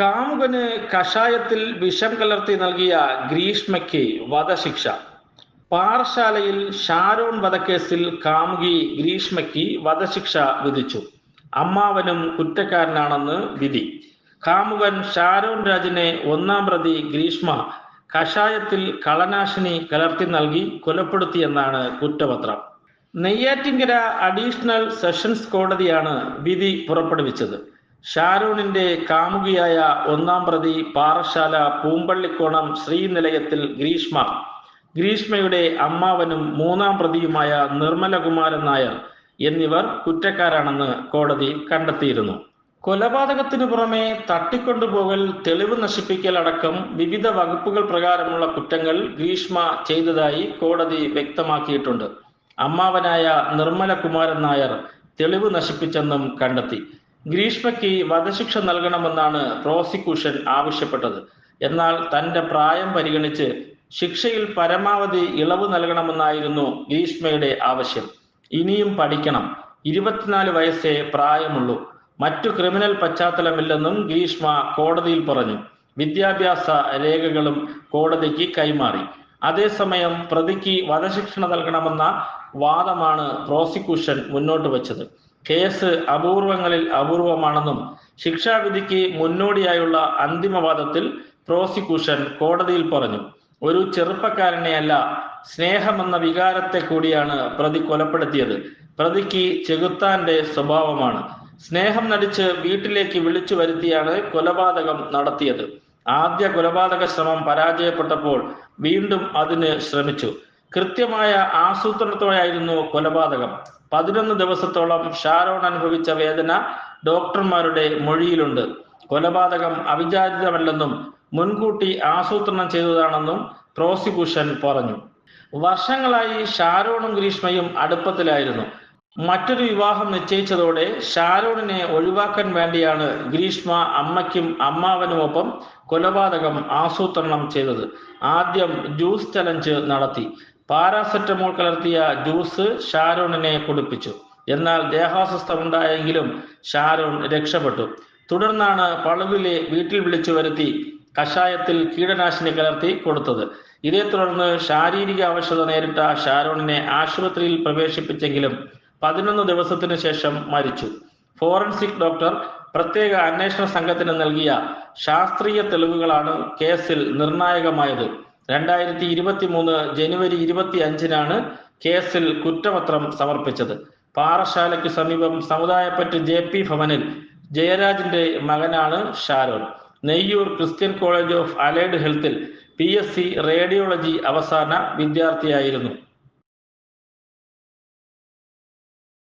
കാമുകന് കഷായത്തിൽ വിഷം കലർത്തി നൽകിയ ഗ്രീഷ്മയ്ക്ക് വധശിക്ഷ. പാറശാലയിൽ ഷാരോൺ വധക്കേസിൽ കാമുകി ഗ്രീഷ്മയ്ക്ക് വധശിക്ഷ വിധിച്ചു. അമ്മാവനും കുറ്റക്കാരനാണെന്ന് വിധി. കാമുകൻ ഷാരോൺ രാജിനെ ഒന്നാം പ്രതി ഗ്രീഷ്മ കഷായത്തിൽ കളനാശിനി കലർത്തി നൽകി കൊലപ്പെടുത്തിയെന്നാണ് കുറ്റപത്രം. നെയ്യാറ്റിങ്കര അഡീഷണൽ സെഷൻസ് കോടതിയാണ് വിധി പുറപ്പെടുവിച്ചത്. ഷാരൂണിന്റെ കാമുകിയായ ഒന്നാം പ്രതി പാറശാല പൂമ്പള്ളിക്കോണം ശ്രീനിലയത്തിൽ ഗ്രീഷ്മ. ഗ്രീഷ്മയുടെ അമ്മാവനും മൂന്നാം പ്രതിയുമായ നിർമ്മലകുമാരൻ നായർ എന്നിവർ കുറ്റക്കാരാണെന്ന് കോടതി കണ്ടെത്തിയിരുന്നു. കൊലപാതകത്തിനു പുറമെ തട്ടിക്കൊണ്ടുപോകൽ തെളിവ് നശിപ്പിക്കൽ അടക്കം വിവിധ വകുപ്പുകൾ പ്രകാരമുള്ള കുറ്റങ്ങൾ ഗ്രീഷ്മ ചെയ്തതായി കോടതി വ്യക്തമാക്കിയിട്ടുണ്ട്. അമ്മാവനായ നിർമ്മലകുമാരൻ നായർ തെളിവ് നശിപ്പിച്ചെന്നും കണ്ടെത്തി. ഗ്രീഷ്മയ്ക്ക് വധശിക്ഷ നൽകണമെന്നാണ് പ്രോസിക്യൂഷൻ ആവശ്യപ്പെട്ടത്. എന്നാൽ തന്റെ പ്രായം പരിഗണിച്ച് ശിക്ഷയിൽ പരമാവധി ഇളവ് നൽകണമെന്നായിരുന്നു ഗ്രീഷ്മയുടെ ആവശ്യം. ഇനിയും പഠിക്കണം. ഇരുപത്തിനാല് വയസ്സേ പ്രായമുള്ളൂ. മറ്റു ക്രിമിനൽ പശ്ചാത്തലമില്ലെന്നും ഗ്രീഷ്മ കോടതിയിൽ പറഞ്ഞു. വിദ്യാഭ്യാസ രേഖകളും കോടതിക്ക് കൈമാറി. അതേസമയം പ്രതിക്ക് വധശിക്ഷ നൽകണമെന്ന വാദമാണ് പ്രോസിക്യൂഷൻ മുന്നോട്ട് വച്ചത്. കേസ് അപൂർവങ്ങളിൽ അപൂർവമാണെന്നും ശിക്ഷാവിധിക്ക് മുന്നോടിയായുള്ള അന്തിമവാദത്തിൽ പ്രോസിക്യൂഷൻ കോടതിയിൽ പറഞ്ഞു. ഒരു ചെറുപ്പക്കാരനെയല്ല സ്നേഹമെന്ന വികാരത്തെ കൂടിയാണ് പ്രതി കൊലപ്പെടുത്തിയത്. പ്രതിക്ക് ചെകുത്താന്റെ സ്വഭാവമാണ്. സ്നേഹം നടിച്ച് വീട്ടിലേക്ക് വിളിച്ചു വരുത്തിയാണ് കൊലപാതകം നടത്തിയത്. ആദ്യ കൊലപാതക ശ്രമം പരാജയപ്പെട്ടപ്പോൾ വീണ്ടും അതിന് ശ്രമിച്ചു. കൃത്യമായ ആസൂത്രണത്തോടെയായിരുന്നു കൊലപാതകം. പതിനൊന്ന് ദിവസത്തോളം ഷാരോൺ അനുഭവിച്ച വേദന ഡോക്ടർമാരുടെ മൊഴിയിലുണ്ട്. കൊലപാതകം അവിചാരിതമല്ലെന്നും മുൻകൂട്ടി ആസൂത്രണം ചെയ്തതാണെന്നും പ്രോസിക്യൂഷൻ പറഞ്ഞു. വർഷങ്ങളായി ഷാരോണും ഗ്രീഷ്മയും അടുപ്പത്തിലായിരുന്നു. മറ്റൊരു വിവാഹം നിശ്ചയിച്ചതോടെ ഷാരോണിനെ ഒഴിവാക്കാൻ വേണ്ടിയാണ് ഗ്രീഷ്മ അമ്മയ്ക്കും അമ്മാവനുമൊപ്പം കൊലപാതകം ആസൂത്രണം ചെയ്തത്. ആദ്യം ജ്യൂസ് ചലഞ്ച് നടത്തി. പാരാസെറ്റമോൾ കലർത്തിയ ജ്യൂസ് ഷാരോണിനെ കുടിപ്പിച്ചു. എന്നാൽ ദേഹാസ്വസ്ഥമുണ്ടായെങ്കിലും ഷാരോൺ രക്ഷപ്പെട്ടു. തുടർന്നാണ് പളുവിലെ വീട്ടിൽ വിളിച്ചു വരുത്തി കഷായത്തിൽ കീടനാശിനി കലർത്തി കൊടുത്തത്. ഇതേ തുടർന്ന് ശാരീരിക അവശത നേരിട്ട ഷാരോണിനെ ആശുപത്രിയിൽ പ്രവേശിപ്പിച്ചെങ്കിലും പതിനൊന്ന് ദിവസത്തിനു ശേഷം മരിച്ചു. ഫോറൻസിക് ഡോക്ടർ പ്രത്യേക അന്വേഷണ സംഘത്തിന് നൽകിയ ശാസ്ത്രീയ തെളിവുകളാണ് കേസിൽ നിർണായകമായത്. രണ്ടായിരത്തി ഇരുപത്തി മൂന്ന് ജനുവരി ഇരുപത്തി അഞ്ചിനാണ് കേസിൽ കുറ്റപത്രം സമർപ്പിച്ചത്. പാറശാലയ്ക്ക് സമീപം സമുദായപ്പറ്റ് ജെ പി ഭവനിൽ ജയരാജിന്റെ മകനാണ് Sharon. Neyyoor Christian college of allied ഹെൽത്തിൽ P radiology അവസാന വിദ്യാർത്ഥിയായിരുന്നു.